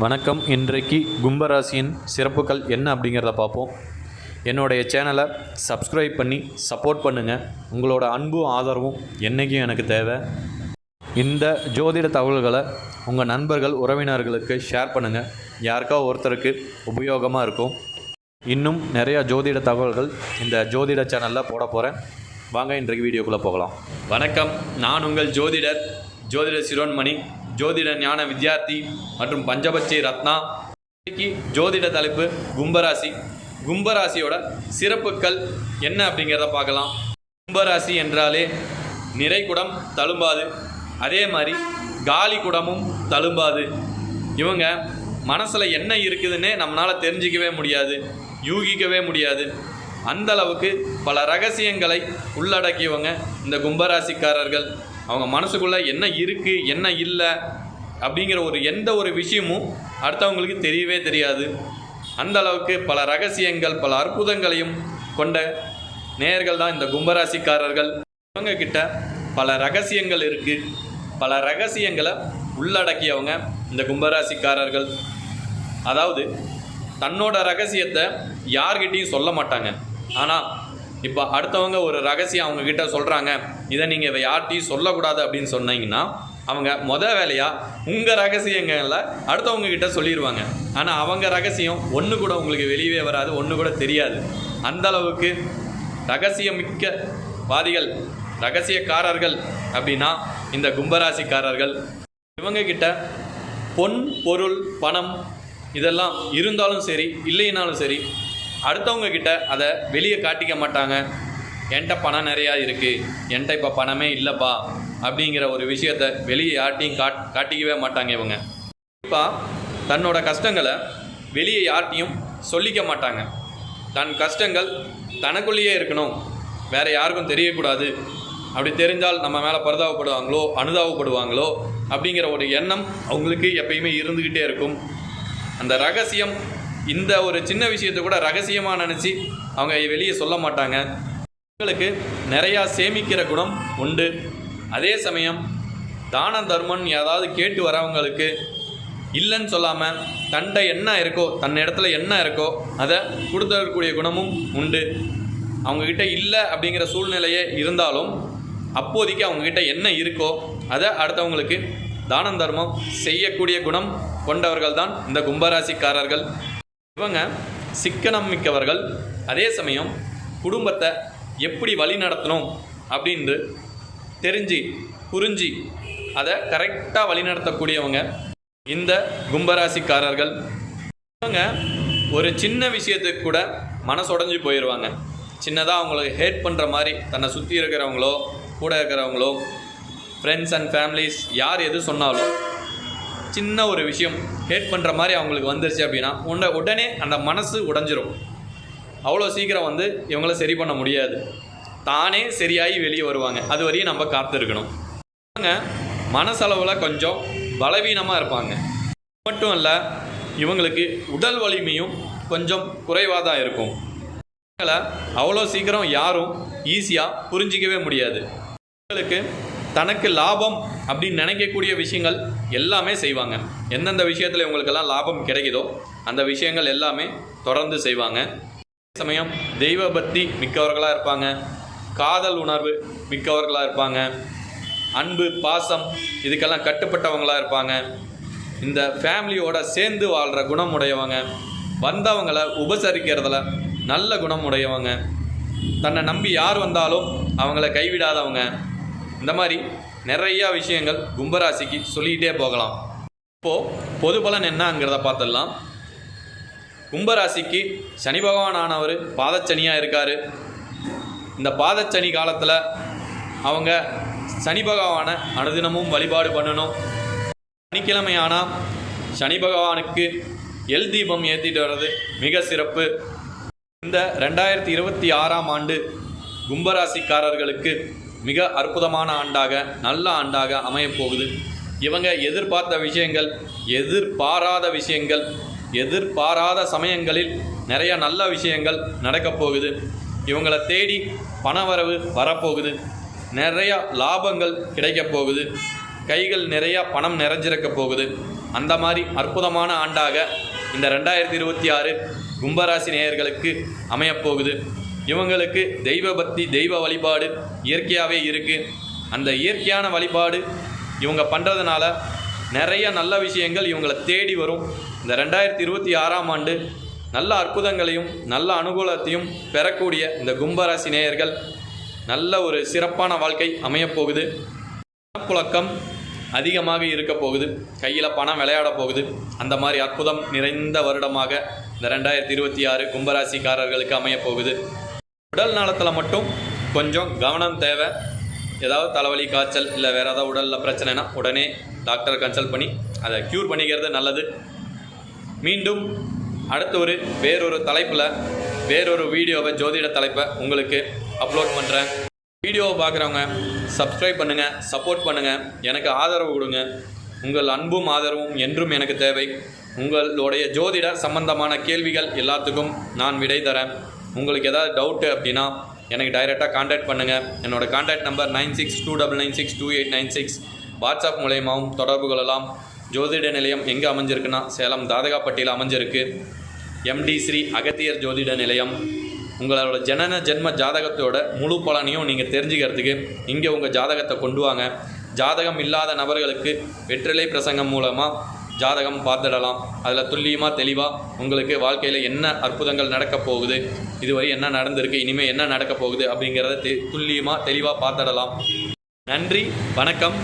வணக்கம். இன்றைக்கு கும்பராசியின் சிறப்புகள் என்ன அப்படிங்கிறத பார்ப்போம். என்னுடைய சேனலை சப்ஸ்கிரைப் பண்ணி சப்போர்ட் பண்ணுங்கள் உங்களோட அன்பும் ஆதரவும் என்றைக்கும் எனக்கு தேவை. இந்த ஜோதிட தகவல்களை உங்கள் நண்பர்கள் உறவினர்களுக்கு ஷேர் பண்ணுங்கள் யாருக்கா ஒருத்தருக்கு உபயோகமாக இருக்கும். இன்னும் நிறையா ஜோதிட தகவல்கள் இந்த ஜோதிட சேனலில் போட போகிறேன் வாங்க இன்றைக்கு வீடியோக்குள்ளே போகலாம். வணக்கம். நான் உங்கள் ஜோதிடர் ஜோதிட சிரோன்மணி. ஜோதிட ஞான வித்யார்த்தி மற்றும் பஞ்சபட்சி ரத்னா. இன்னைக்கு ஜோதிட தலைப்பு கும்பராசி. கும்பராசியோட சிறப்புகள் என்ன அப்படிங்கிறத பார்க்கலாம். கும்பராசி என்றாலே நிறைகுடம் தழும்பாது. அதே மாதிரி காலி குடமும் தழும்பாது. இவங்க மனசில் என்ன இருக்குதுன்னே நம்மளால் தெரிஞ்சிக்கவே முடியாது. யூகிக்கவே முடியாது. அந்த அளவுக்கு பல ரகசியங்களை உள்ளடக்கியவங்க இந்த கும்பராசிக்காரர்கள். அவங்க மனசுக்குள்ளே என்ன இருக்குது என்ன இல்லை அப்படிங்கிற ஒரு எந்த ஒரு விஷயமும் அடுத்தவங்களுக்கு தெரியவே தெரியாது. அந்த அளவுக்கு பல ரகசியங்கள் பல அற்புதங்களையும் கொண்ட நேயர்கள் தான் இந்த கும்பராசிக்காரர்கள். இவங்க கிட்ட பல ரகசியங்கள் இருக்குது பல ரகசியங்களை உள்ளடக்கியவங்க இந்த கும்பராசிக்காரர்கள். அதாவது தன்னோட ரகசியத்தை யார்கிட்டையும் சொல்ல மாட்டாங்க. ஆனால் இப்போ அடுத்தவங்க ஒரு ரகசியம் அவங்கக்கிட்ட சொல்கிறாங்க இதை நீங்கள் யார்கிட்டையும் சொல்லக்கூடாது அப்படின்னு சொன்னீங்கன்னா அவங்க முத வேலையாக உங்கள் ரகசியங்களை அடுத்தவங்க கிட்ட சொல்லிடுவாங்க ஆனால் அவங்க ரகசியம் ஒன்று கூட உங்களுக்கு வெளியவே வராது ஒன்று கூட தெரியாது. அந்த அளவுக்கு ரகசியமிக்க வாதிகள் ரகசியக்காரர்கள் அப்படின்னா இந்த கும்பராசிக்காரர்கள். இவங்கக்கிட்ட பொன் பொருள் பணம் இதெல்லாம் இருந்தாலும் சரி இல்லைனாலும் சரி அடுத்தவங்க கிட்ட அதை வெளியே காட்டிக்க மாட்டாங்க. என்கிட்ட பணம் நிறையா இருக்குது என்கிட்ட இப்போ பணமே இல்லைப்பா அப்படிங்கிற ஒரு விஷயத்த வெளியே யார்ட்டையும் காட் காட்டிக்கவே மாட்டாங்க இவங்க. கண்டிப்பாக தன்னோட கஷ்டங்களை வெளியே யார்ட்டையும் சொல்லிக்க மாட்டாங்க. தன் கஷ்டங்கள் தனக்குள்ளேயே இருக்கணும். வேற யாருக்கும் தெரியக்கூடாது. அப்படி தெரிஞ்சால் நம்ம மேலே பரிதாபப்படுவாங்களோ அனுதாபப்படுவாங்களோ அப்படிங்கிற ஒரு எண்ணம் அவங்களுக்கு எப்பயுமே இருந்துக்கிட்டே இருக்கும். அந்த ரகசியம் இந்த ஒரு சின்ன விஷயத்தை கூட ரகசியமாக நினச்சி அவங்க வெளியே சொல்ல மாட்டாங்க. உங்களுக்கு நிறையா சேமிக்கிற குணம் உண்டு. அதே சமயம் தான தர்மன் ஏதாவது கேட்டு வரவங்களுக்கு இல்லைன்னு சொல்லாமல் தன்ட்ட என்ன இருக்கோ தன் இடத்துல என்ன இருக்கோ அதை கொடுத்துடக்கூடிய குணமும் உண்டு. அவங்கக்கிட்ட இல்லை அப்படிங்கிற சூழ்நிலையே இருந்தாலும் அப்போதைக்கு அவங்கக்கிட்ட என்ன இருக்கோ அதை அடுத்தவங்களுக்கு தானம் தர்மம் செய்யக்கூடிய குணம் கொண்டவர்கள் தான் இந்த கும்பராசிக்காரர்கள். இவங்க சிக்கனம் மிக்கவர்கள். அதே சமயம் குடும்பத்தை எப்படி வழி நடத்தணும் அப்படின்னு தெரிஞ்சு புரிஞ்சு அதை கரெக்டாக வழிநடத்தக்கூடியவங்க இந்த கும்பராசிக்காரர்கள். இவங்க ஒரு சின்ன விஷயத்துக்கு கூட மனசுடைஞ்சு போயிடுவாங்க சின்னதாக அவங்களுக்கு ஹேட் பண்ணுற மாதிரி தன்னை சுற்றி இருக்கிறவங்களோ கூட இருக்கிறவங்களோ ஃப்ரெண்ட்ஸ் அண்ட் ஃபேமிலிஸ் யார் எது சொன்னாலும் சின்ன ஒரு விஷயம் ஹேட் பண்ணுற மாதிரி அவங்களுக்கு வந்துருச்சு அப்படின்னா உடனே உடனே அந்த மனசு உடஞ்சிரும். அவ்வளோ சீக்கிரம் வந்து இவங்கள சரி பண்ண முடியாது. தானே சரியாகி வெளியே வருவாங்க. அது வரையும் நம்ம காத்திருக்கணும். இவங்க மனசளவில் கொஞ்சம் பலவீனமாக இருப்பாங்க. மட்டும் இல்லை இவங்களுக்கு உடல் வலிமையும் கொஞ்சம் குறைவாக தான் இருக்கும். இவங்களை அவ்வளோ சீக்கிரம் யாரும் ஈஸியாக புரிஞ்சிக்கவே முடியாது. இவங்களுக்கு தனக்கு லாபம் அப்படின்னு நினைக்கக்கூடிய விஷயங்கள் எல்லாமே செய்வாங்க. எந்தெந்த விஷயத்தில் இவங்களுக்கெல்லாம் லாபம் கிடைக்குதோ அந்த விஷயங்கள் எல்லாமே தொடர்ந்து செய்வாங்க. சமயம் தெய்வ பக்தி மிக்கவர்களாக இருப்பாங்க. காதல் உணர்வு மிக்கவர்களாக இருப்பாங்க. அன்பு பாசம் இதுக்கெல்லாம் கட்டுப்பட்டவங்களாக இருப்பாங்க. இந்த ஃபேமிலியோட சேர்ந்து வாழ்கிற குணம் உடையவங்க வந்தவங்களை உபசரிக்கிறதுல நல்ல குணம் உடையவங்க தன்னை நம்பி யார் வந்தாலும் அவங்கள கைவிடாதவங்க. இந்த மாதிரி நிறையா விஷயங்கள் கும்பராசிக்கு சொல்லிக்கிட்டே போகலாம். இப்போது பொது பலன் என்னங்கிறத பார்த்துடலாம். கும்பராசிக்கு சனி பகவான் ஆனவர் பாதச்சனியாக இருக்கார். இந்த பாதச்சனி காலத்தில் அவங்க சனி பகவானை அனுதினமும் வழிபாடு பண்ணணும். சனிக்கிழமை ஆனால் சனி பகவானுக்கு எல் தீபம் ஏற்றிட்டு வர்றது மிக சிறப்பு. இந்த ரெண்டாயிரத்தி இருபத்தி ஆறாம் ஆண்டு கும்பராசிக்காரர்களுக்கு மிக அற்புதமான ஆண்டாக நல்ல ஆண்டாக அமையப்போகுது. இவங்க எதிர்பார்த்த விஷயங்கள் எதிர்பாராத விஷயங்கள் எதிர்பாராத சமயங்களில் நிறைய நல்ல விஷயங்கள் நடக்கப் போகுது. இவங்களை தேடி பணவரவு வரப்போகுது. நிறைய லாபங்கள் கிடைக்கப் போகுது. கைகள் நிறையா பணம் நிறைஞ்சிருக்க போகுது. அந்த மாதிரி அற்புதமான ஆண்டாக இந்த ரெண்டாயிரத்தி இருபத்தி ஆறு கும்பராசி நேயர்களுக்கு அமையப்போகுது இவங்களுக்கு தெய்வ பக்தி தெய்வ வழிபாடு இயற்கையாகவே இருக்குது அந்த இயற்கையான வழிபாடு இவங்க பண்ணுறதுனால நிறைய நல்ல விஷயங்கள் இவங்களை தேடி வரும். இந்த ரெண்டாயிரத்தி இருபத்தி ஆறாம் ஆண்டு நல்ல அற்புதங்களையும் நல்ல அனுகூலத்தையும் பெறக்கூடிய இந்த கும்பராசி நேயர்கள் நல்ல ஒரு சிறப்பான வாழ்க்கை அமையப்போகுது. பணப்புழக்கம் அதிகமாக இருக்க போகுது. கையில் பணம் விளையாட போகுது. அந்த மாதிரி அற்புதம் நிறைந்த வருடமாக இந்த ரெண்டாயிரத்தி இருபத்தி ஆறு கும்பராசிக்காரர்களுக்கு அமையப்போகுது. உடல் நலத்தில் மட்டும் கொஞ்சம் கவனம் தேவை. ஏதாவது தலைவலி காய்ச்சல் இல்லை வேறு ஏதாவது உடலில் பிரச்சனைனா உடனே டாக்டரை கன்சல்ட் பண்ணி அதை க்யூர் பண்ணிக்கிறது நல்லது. மீண்டும் அடுத்த ஒரு வேறொரு தலைப்பில் வேறொரு வீடியோவை ஜோதிட தலைப்பை உங்களுக்கு அப்லோட் பண்ணுறேன் வீடியோவை பார்க்குறவங்க சப்ஸ்கிரைப் பண்ணுங்கள் சப்போர்ட் பண்ணுங்கள் எனக்கு ஆதரவு கொடுங்க. உங்கள் அன்பும் ஆதரவும் என்றும் எனக்கு தேவை. உங்களுடைய ஜோதிட சம்பந்தமான கேள்விகள் எல்லாத்துக்கும் நான் விடை தரேன். உங்களுக்கு ஏதாவது டவுட்டு அப்படின்னா எனக்கு டைரெக்டாக காண்டாக்ட் பண்ணுங்கள் என்னோடய contact number nine six two double nine six two eight nine six. WhatsApp மூலயமாவும் தொடர்பு கொள்ளலாம் ஜோதிட நிலையம் எங்கே அமைஞ்சிருக்குன்னா சேலம் தாதகாப்பட்டியில் அமைஞ்சிருக்கு. எம்டி ஸ்ரீ அகத்தியர் ஜோதிட நிலையம். உங்களோட ஜனன ஜென்ம ஜாதகத்தோட முழு பலனையும் நீங்கள் தெரிஞ்சுக்கிறதுக்கு இங்கே உங்கள் ஜாதகத்தை கொண்டு வாங்க. ஜாதகம் இல்லாத நபர்களுக்கு வெற்றிலை பிரசங்கம் மூலமாக ஜாதகம் பார்த்துடலாம். அதில் துல்லியமாக தெளிவாக உங்களுக்கு வாழ்க்கையில் என்ன அற்புதங்கள் நடக்கப் போகுது இதுவரை என்ன நடந்திருக்கு இனிமேல் என்ன நடக்கப் போகுது அப்படிங்கிறத தெ துல்லியமாக தெளிவாக பார்த்துடலாம். நன்றி வணக்கம்.